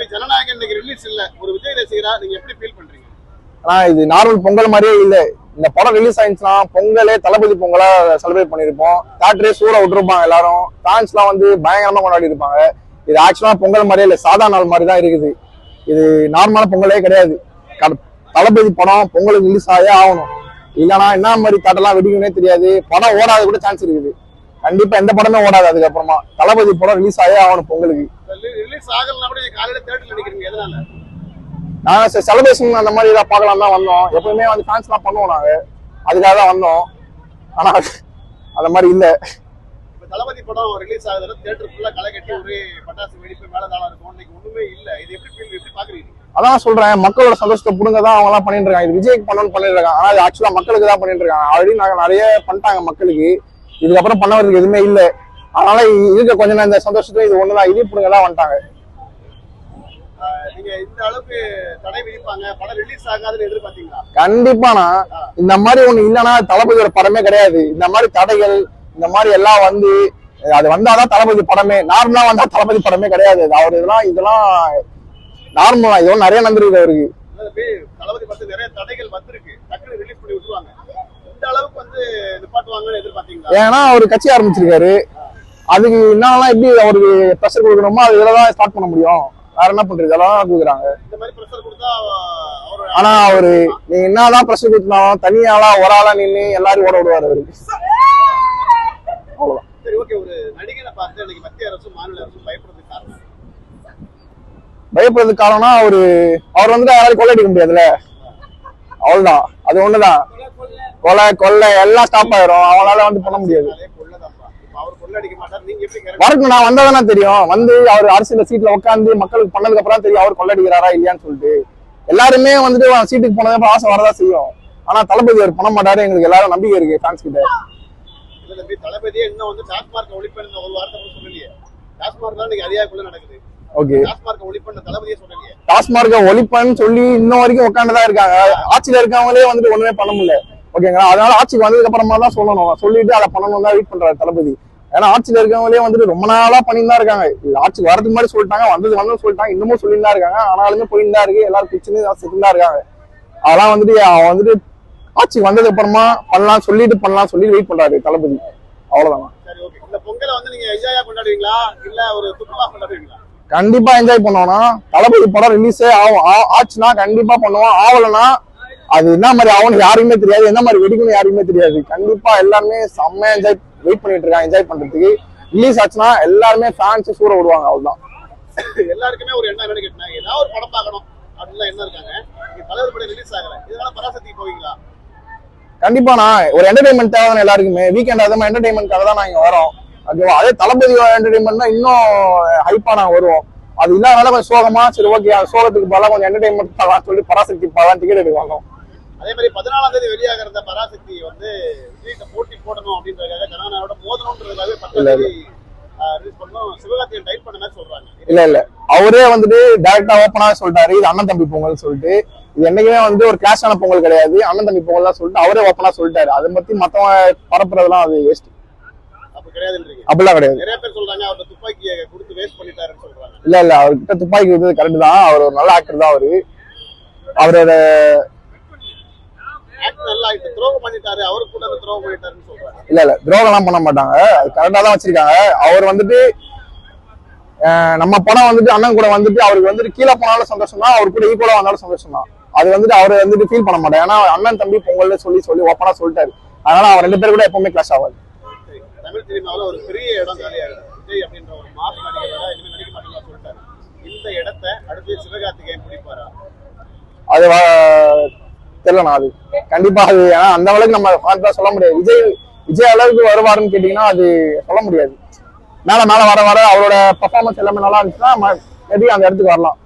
தம்பி ஜனநாயகம் இன்னைக்கு ரிலீஸ் இல்ல. ஒரு விஜய் ரசிகரா நீங்க எப்படி ஃபீல் பண்றீங்க? ஆனா இது நார்மல் பொங்கல் மாதிரியே இல்ல. இந்த படம் ரிலீஸ் ஆயிடுச்சுன்னா பொங்கலே தளபதி பொங்கலா செலிப்ரேட் பண்ணிருப்போம் தேட்டரே சூற விட்டுருப்பாங்க எல்லாரும். ஃபேன்ஸ் எல்லாம் வந்து பயங்கரமா கொண்டாடி இருப்பாங்க. இது ஆக்சுவலா பொங்கல் மாதிரியே இல்ல. சாதா நாள் மாதிரி தான் இருக்குது. இது நார்மலான பொங்கலே கிடையாது. க- தளபதி படம் பொங்கலுக்கு ரிலீஸ் ஆகே ஆகணும். இல்லைன்னா என்ன மாதிரி தட்டெல்லாம் வெடிக்கணும்னே தெரியாது. படம் ஓடாத கூட சான்ஸ் இருக்குது. கண்டிப்பா எந்த படமே ஓடாது. அதுக்கப்புறமா தளபதி படம் ரிலீஸ் ஆகவே ஆகணும் பொங்கலுக்கு ரிலீஸ் ஆகலனா கூட நீங்க செலிப்ரேஷன் அந்த மாதிரி ஏதாவது பார்க்கலாம் தான் வந்தோம். எப்பவுமே வந்து ஃபேன்ஸ் எல்லாம் பண்ணுவோம் நாங்க. அதுக்காக தான் வந்தோம். ஆனா அந்த மாதிரி இல்ல. இப்ப தளபதி படம் ரிலீஸ் ஆகுதுல தியேட்டர் ஃபுல்லா களை கட்டி ஒரே பட்டாசு வெடிப்பு மேலதாளம் இருக்கும். இன்னைக்கு ஒண்ணுமே இல்ல. இது எப்படி ஃபீல் எப்படி பாக்குறீங்க அதான் சொல்றேன். மக்களோட சந்தோஷத்தை புடுங்க தான் அவங்க எல்லாம் பண்ணிட்டு இருக்காங்க. இது விஜய்க்கு பண்ணணும்னு பண்ணிட்டு இருக்காங்க. ஆனா இது ஆக்சுவலா மக்களுக்கு தான் பண்ணிட்டு இருக்காங்க. ஆல்ரெடி நாங்க நிறைய பண்ணிட்டாங்க மக்களுக்கு. இதுக்கப்புறம் பண்ணவருக்கு எதுவுமே இல்ல. அதனால இருக்க கொஞ்ச நேரம் இந்த சந்தோஷத்துல இது ஒண்ணுதான் இதே புடுங்க தான் வந்துட்டாங்க. ஆஹ் நீங்க இந்த அளவுக்கு தடை விதிப்பாங்க படம் ரிலீஸ் ஆகாதுன்னு எதிர்பார்த்தீங்களா? கண்டிப்பாண்ணா. இந்த மாதிரி ஒண்ணு இல்லைன்னா தளபதியோட படமே கிடையாது. இந்த மாதிரி தடைகள் இந்த மாதிரி எல்லாம் வந்து அது வந்தாதான் தளபதி படமே. நார்மலா வந்தா தளபதி படமே கிடையாது. அவர் இதெல்லாம் இதெல்லாம் நார்மலா இதெல்லாம் நிறைய நடந்திருக்கு அவருக்கு. தளபதி நிறைய தடைகள் வந்திருக்கு. டக்குனு ரிலீஸ் பண்ணி விட்டுருவாங்க. ஏன்னா அவர் கட்சி ஆரம்பிச்சிருக்காரு. அதுக்கு என்னெல்லாம் எப்படி அவருக்கு ப்ரெஷர் கொடுக்கணுமோ அது இதெல்லாம் தான் ஸ்டார்ட் பண்ண முடியும். வேற என்ன பண்றது? இதெல்லாம் கொடுக்குறாங்க. ஆனா அவரு நீங்க என்னதான் ப்ரெஷர் கொடுத்தாலும் தனியாளா ஒரு ஆளா நின்று எல்லாரும் ஓட விடுவாரு அவருக்கு அவ்வளவுதான். பயப்படுறதுக்கு காரணம் பயப்படுறதுக்கு காரணம்னா அவரு அவர் வந்து யாராலும் கொள்ளடிக்க முடியாதுல்ல. அவ்வளவுதான். அது ஒண்ணுதான். கொலை கொள்ளை எல்லாம் ஸ்டாப் ஆயிரும். அவனால வந்து பண்ண முடியாது. அவர் மாட்டார் வரட்டும் நான் வந்தாதானே தெரியும். வந்து அவர் அரசியல் சீட்ல உட்காந்து மக்களுக்கு பண்ணதுக்கு அப்புறம் தெரியும் அவர் கொள்ளடிக்கிறாரா இல்லையான்னு சொல்லிட்டு. எல்லாருமே வந்துட்டு அவன் சீட்டுக்கு போனதுக்கு அப்புறம் ஆசை வரதா செய்யும். ஆனா தளபதி அவர் பண்ண மாட்டாரு. எங்களுக்கு எல்லாரும் நம்பிக்கை இருக்கு ஃபேன்ஸ் கிட்ட. தளபதியே இன்னும் வந்து டாஸ்மார்க் ஒழிப்பேன்னு ஒரு வார்த்தை சொல்லலையே. டாஸ்மார்க் தான் இன்னைக்கு அதிகாரக்குள்ள நடக்குது. ஓகே டாஸ்மார்க் ஒழிப்பேன்னு சொல்லி இன்னும் வரைக்கும் உட்காந்துதான் இருக்காங்க. ஆட்சியில இருக்கவங்களே வந்துட்டு ஒண்ணுமே பண்ண முடியல. ஓகேங்களா அதனால ஆட்சிக்கு வந்ததுக்கு அப்புறமா தான் சொல்லணும். சொல்லிட்டு அதை பண்ணணும் தான் வெயிட் பண்றாரு தளபதி. ஏன்னா ஆட்சியில இருக்கவங்களே வந்துட்டு ரொம்ப நாளா பண்ணிட்டு தான் இருக்காங்க ஆட்சிக்கு வரதுக்கு முன்னாடி சொல்லிட்டாங்க வந்தது வந்து சொல்லிட்டாங்க இன்னமும் சொல்லிட்டு தான் இருக்காங்க. ஆனாலுமே போயிட்டு தான் இருக்கு. எல்லாரும் பிச்சுன்னு செத்து தான் இருக்காங்க. அதெல்லாம் வந்துட்டு அவன் வந்துட்டு ஆட்சிக்கு வந்ததுக்கு அப்புறமா பண்ணலாம் சொல்லிட்டு பண்ணலாம் சொல்லி வெயிட் பண்றாரு தளபதி. அவ்வளவுதான். இந்த பொங்கலை வந்து நீங்க என்ஜாயா கொண்டாடுவீங்களா? இல்ல ஒரு துக்கமா கொண்டாடுவீங்களா? கண்டிப்பா என்ஜாய் பண்ணுவோம்னா தளபதி படம் ரிலீஸே ஆகும். ஆ- ஆச்சுன்னா கண்டிப்பா பண்ணுவோம் ஆகலைன்னா அது என்ன மாதிரி ஆகும்னு யாருக்குமே தெரியாது. என்ன மாதிரி வெடிக்கணும் யாருக்குமே தெரியாது. கண்டிப்பா எல்லாருமே செம்மையா என்ஜாய் வெயிட் பண்ணிட்டு இருக்காங்க என்ஜாய் பண்றதுக்கு. ரிலீஸ் ஆச்சுன்னா எல்லாருமே ஃபேன்ஸ் சூற விடுவாங்க அவ்வளவுதான். எல்லாருக்குமே ஒரு எண்ணம் என்னன்னு கேட்டா ஏதாவது ஒரு படம் பார்க்கணும் அப்படின்னு என்ன இருக்காங்க. நீங்க தலைவர் படம் ரிலீஸ் ஆகல. இதனால பராசக்திக்கு போவீங்களா? கண்டிப்பா நான் ஒரு என்டர்டைன்மெண்ட் தேவை எல்லாருக்குமே. வீக்கெண்ட் அதே மாதிரி என்டர்டைன்மெண்ட்காக தான் இங்க வரோம். ஓகேவா அதே தளபதி என்டர்டைன்மெண்ட் தான் இன்னும் ஹைப்பா நாங்க வருவோம். அது இல்லாதனால கொஞ்சம் சோகமா சரி ஓகே சோகத்துக்கு பதிலாக கொஞ்சம் என்டர்டைன்மெண்ட் பண்ணலாம் சொல்லி பராசக்தி படம் டிக்கெட் எடுக்க அதே மாதிரி பதினாலாம் தேதி வெளியாக இருந்த பராசக்தி வந்து விஜய்கிட்ட போட்டி போடணும் அப்படின்றதுக்காக ஜனநாயகோட மோதணுன்றதுக்காக பத்தாம் இல்ல, இல்ல. இல்ல அவரே வந்துட்டு டைரக்டா ஓப்பனா சொல்லிட்டாரு. இது அண்ணன் தம்பி பொங்கல் சொல்லிட்டு. இது என்னைக்குமே வந்து ஒரு கிளாஷான பொங்கல் கிடையாது. அண்ணன் தம்பி பொங்கல் தான் சொல்லிட்டு அவரே ஓப்பனா சொல்லிட்டாரு. அதை பத்தி மத்தவங்க பரப்புறதெல்லாம் அது வேஸ்ட் அப்படிலாம் கிடையாது. நிறைய பேர் சொல்றாங்க அவர்ட்ட துப்பாக்கியை கொடுத்து வேஸ்ட் பண்ணிட்டாருன்னு சொல்றாங்க. இல்ல இல்ல அவர்கிட்ட துப்பாக்கி இருந்தது கரெக்ட் தான். அவர் ஒரு நல்ல ஆக்டர் தான் அவரு. அவரோட இல்ல இல்ல துரோகம்லாம் பண்ண மாட்டாங்க. அது கரெக்டா தான் வச்சிருக்காங்க. அவர் வந்துட்டு நம்ம படம் வந்துட்டு அண்ணன் கூட வந்துட்டு அவருக்கு வந்துட்டு கீழே போனாலும் சந்தோஷம் தான் அவர் கூட ஈக்குவலா வந்தாலும் சந்தோஷம் தான். அது வந்துட்டு அவர் வந்துட்டு ஃபீல் பண்ண மாட்டார். ஏன்னா அண்ணன் தம்பி பொங்கல்னு சொல்லி சொல்லி ஓப்பனா சொல்லிட்டாரு. அதனால அவர் ரெண்டு பேரும் கூட எப்பவுமே கிளாஸ் ஆகாது. தமிழ் சினிமாவில் ஒரு பெரிய இடம் காலியாகுது விஜய் அப்படின்ற ஒரு மாஸ் நடிகரோட இனிமேல் நடிக்க மாட்டேன்னு சொல்லிட்டாரு. இந்த இடத்த அடுத்து சிவகார்த்திகேயன் பிடிப்பாரா அது தெரியலண்ணா அது. கண்டிப்பா அது ஏன்னா அந்த அளவுக்கு நம்ம கான்ஃபிடா சொல்ல முடியாது. விஜய் விஜய் அளவுக்கு வருவாருன்னு கேட்டீங்கன்னா அது சொல்ல முடியாது. மேல மேல வர வர அவரோட பர்ஃபார்மன்ஸ் எல்லாமே நல்லா இருந்துச்சுன்னா எப்படி அந்த இடத்துக்கு வரலாம்.